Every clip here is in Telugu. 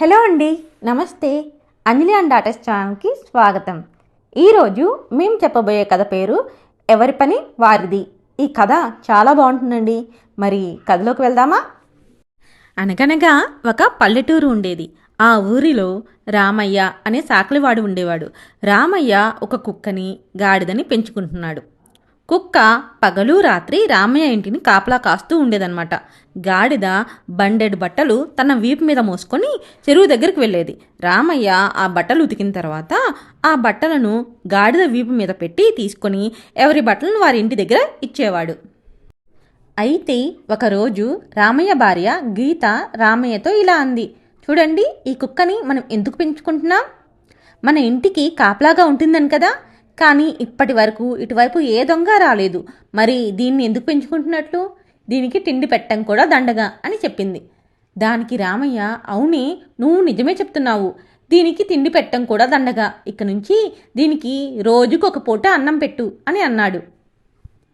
హలో అండి నమస్తే. అంజలి అండ్ ఆర్టిస్ట్ ఛానల్కి స్వాగతం. ఈరోజు మేము చెప్పబోయే కథ పేరు ఎవరి పని వారిది. ఈ కథ చాలా బాగుంటుందండి. మరి కథలోకి వెళ్దామా? అనగనగా ఒక పల్లెటూరు ఉండేది. ఆ ఊరిలో రామయ్య అనే సాకలివాడు ఉండేవాడు. రామయ్య ఒక కుక్కని గాడిదని పెంచుకుంటున్నాడు. కుక్క పగలు రాత్రి రామయ్య ఇంటిని కాపలా కాస్తూ ఉండేదన్నమాట. గాడిద బండెడు బట్టలు తన వీపు మీద మోసుకొని చెరువు దగ్గరికి వెళ్ళేది. రామయ్య ఆ బట్టలు ఉతికిన తర్వాత ఆ బట్టలను గాడిద వీపు మీద పెట్టి తీసుకొని ఎవరి బట్టలను వారి ఇంటి దగ్గర ఇచ్చేవాడు. అయితే ఒకరోజు రామయ్య భార్య గీత రామయ్యతో ఇలా అంది చూడండి ఈ కుక్కని మనం ఎందుకు పెంచుకుంటున్నాం? మన ఇంటికి కాపలాగా ఉంటుందని కదా. కానీ ఇప్పటి వరకు ఇటువైపు ఏ దొంగ రాలేదు. మరి దీన్ని ఎందుకు పెంచుకుంటున్నట్లు? దీనికి తిండి పెట్టం కూడా దండగా అని చెప్పింది. దానికి రామయ్య అవునే నువ్వు నిజమే చెప్తున్నావు. దీనికి తిండి పెట్టం కూడా దండగా. ఇక నుంచి దీనికి రోజుకు ఒక పూట అన్నం పెట్టు అని అన్నాడు.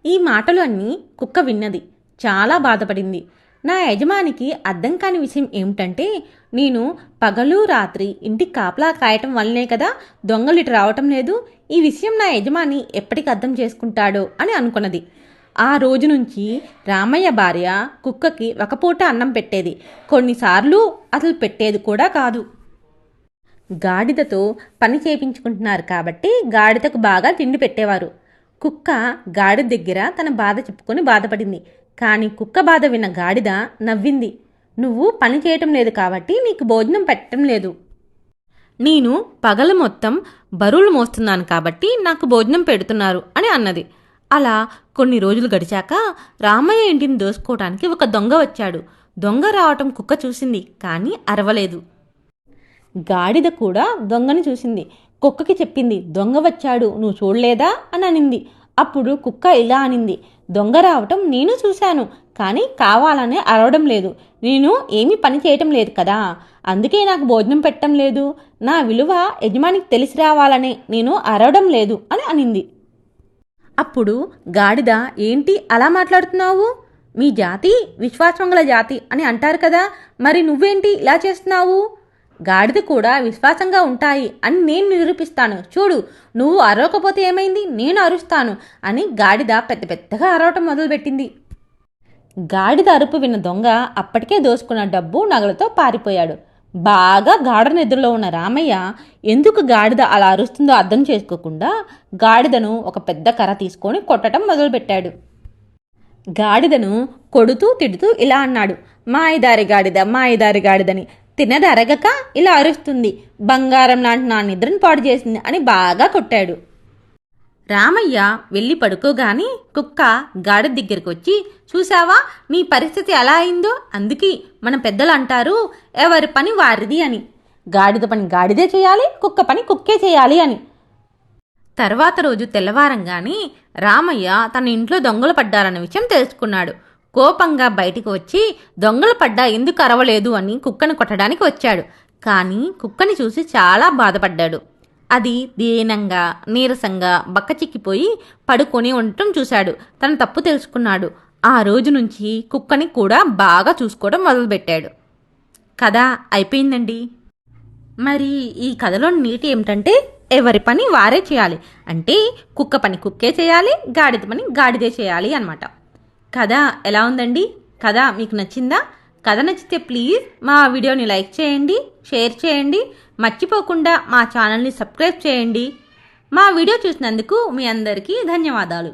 ఈ మాటలు అన్నీ కుక్క విన్నది. చాలా బాధపడింది. నా యజమానికి అర్థం కాని విషయం ఏమిటంటే నేను పగలు రాత్రి ఇంటికి కాపలా కాయటం వల్లనే కదా దొంగలు ఇటు రావటం లేదు. ఈ విషయం నా యజమాని ఎప్పటికి అర్థం చేసుకుంటాడో అని అనుకున్నది. ఆ రోజు నుంచి రామయ్య భార్య కుక్కకి ఒక పూట అన్నం పెట్టేది. కొన్నిసార్లు అసలు పెట్టేది కూడా కాదు. గాడిదతో పని చేయించుకుంటున్నారు కాబట్టి గాడిదకు బాగా తిండి పెట్టేవారు. కుక్క గాడిద దగ్గర తన బాధ చెప్పుకొని బాధపడింది. కానీ కుక్క బాధ విన్న గాడిద నవ్వింది. నువ్వు పని చేయటం లేదు కాబట్టి నీకు భోజనం పెట్టడం లేదు. నేను పగలు మొత్తం బరువులు మోస్తున్నాను కాబట్టి నాకు భోజనం పెడుతున్నారు అని అన్నది. అలా కొన్ని రోజులు గడిచాక రామయ్య ఇంటిని దోసుకోవటానికి ఒక దొంగ వచ్చాడు. దొంగ రావటం కుక్క చూసింది కానీ అరవలేదు. గాడిద కూడా దొంగని చూసింది. కుక్కకి చెప్పింది దొంగ వచ్చాడు నువ్వు చూడలేదా? అని అనింది. అప్పుడు కుక్క ఇలా అనింది దొంగ రావటం నేను చూశాను కానీ కావాలనే అరవడం లేదు. నేను ఏమీ పని చేయటం లేదు కదా. అందుకే నాకు భోజనం పెట్టడం లేదు. నా విలువ యజమానికి తెలిసి రావాలని నేను అరవడం లేదు అని అనింది. అప్పుడు గాడిద ఏంటి అలా మాట్లాడుతున్నావు? మీ జాతి విశ్వాసం గల జాతి అని అంటారు కదా. మరి నువ్వేంటి ఇలా చేస్తున్నావు? గాడిద కూడా విశ్వాసంగా ఉంటాయి అని నేను నిరూపిస్తాను. చూడు నువ్వు అరవకపోతే ఏమైంది? నేను అరుస్తాను అని గాడిద పెద్ద పెద్దగా అరవటం మొదలుపెట్టింది. గాడిద అరుపు విన్న దొంగ అప్పటికే దోసుకున్న డబ్బు నగలతో పారిపోయాడు. బాగా గాఢ నిద్రలో ఉన్న రామయ్య ఎందుకు గాడిద అలా అరుస్తుందో అర్థం చేసుకోకుండా గాడిదను ఒక పెద్ద కర్ర తీసుకొని కొట్టడం మొదలుపెట్టాడు. గాడిదను కొడుతూ తిడుతూ ఇలా అన్నాడు మాయదారి గాడిద మాయదారి గాడిదని. తినదరగక ఇలా అరుస్తుంది. బంగారం లాంటి నా నిద్రను పాడు చేసింది అని బాగా కొట్టాడు. రామయ్య వెళ్ళి పడుకోగాని కుక్క గాడి దగ్గరికి వచ్చి చూసావా నీ పరిస్థితి ఎలా అయిందో? అందుకే మన పెద్దలు అంటారు ఎవరి పని వారిది అని. గాడిద పని గాడిదే చేయాలి కుక్క పని కుక్కే చేయాలి అని. తర్వాత రోజు తెల్లవారంగానే రామయ్య తన ఇంట్లో దొంగలు పడ్డారన్న విషయం తెలుసుకున్నాడు. కోపంగా బయటికి వచ్చి దొంగలు పడ్డా ఎందుకు అరవలేదు? అని కుక్కను కొట్టడానికి వచ్చాడు. కానీ కుక్కని చూసి చాలా బాధపడ్డాడు. అది దీనంగా నీరసంగా బక్కచిక్కిపోయి పడుకొని ఉండటం చూశాడు. తన తప్పు తెలుసుకున్నాడు. ఆ రోజు నుంచి కుక్కని కూడా బాగా చూసుకోవడం మొదలుపెట్టాడు. కథ అయిపోయిందండి. మరి ఈ కథలో నీటి ఏమిటంటే ఎవరి పని వారే చేయాలి. అంటే కుక్క పని కుక్కే చేయాలి గాడిద పని గాడిదే చేయాలి అనమాట కథ ఎలా ఉందండి? కథ మీకు నచ్చిందా? కథ నచ్చితే ప్లీజ్ మా వీడియోని లైక్ చేయండి షేర్ చేయండి మర్చిపోకుండా మా ఛానల్ని సబ్స్క్రైబ్ చేయండి. మా వీడియో చూసినందుకు మీ అందరికీ ధన్యవాదాలు.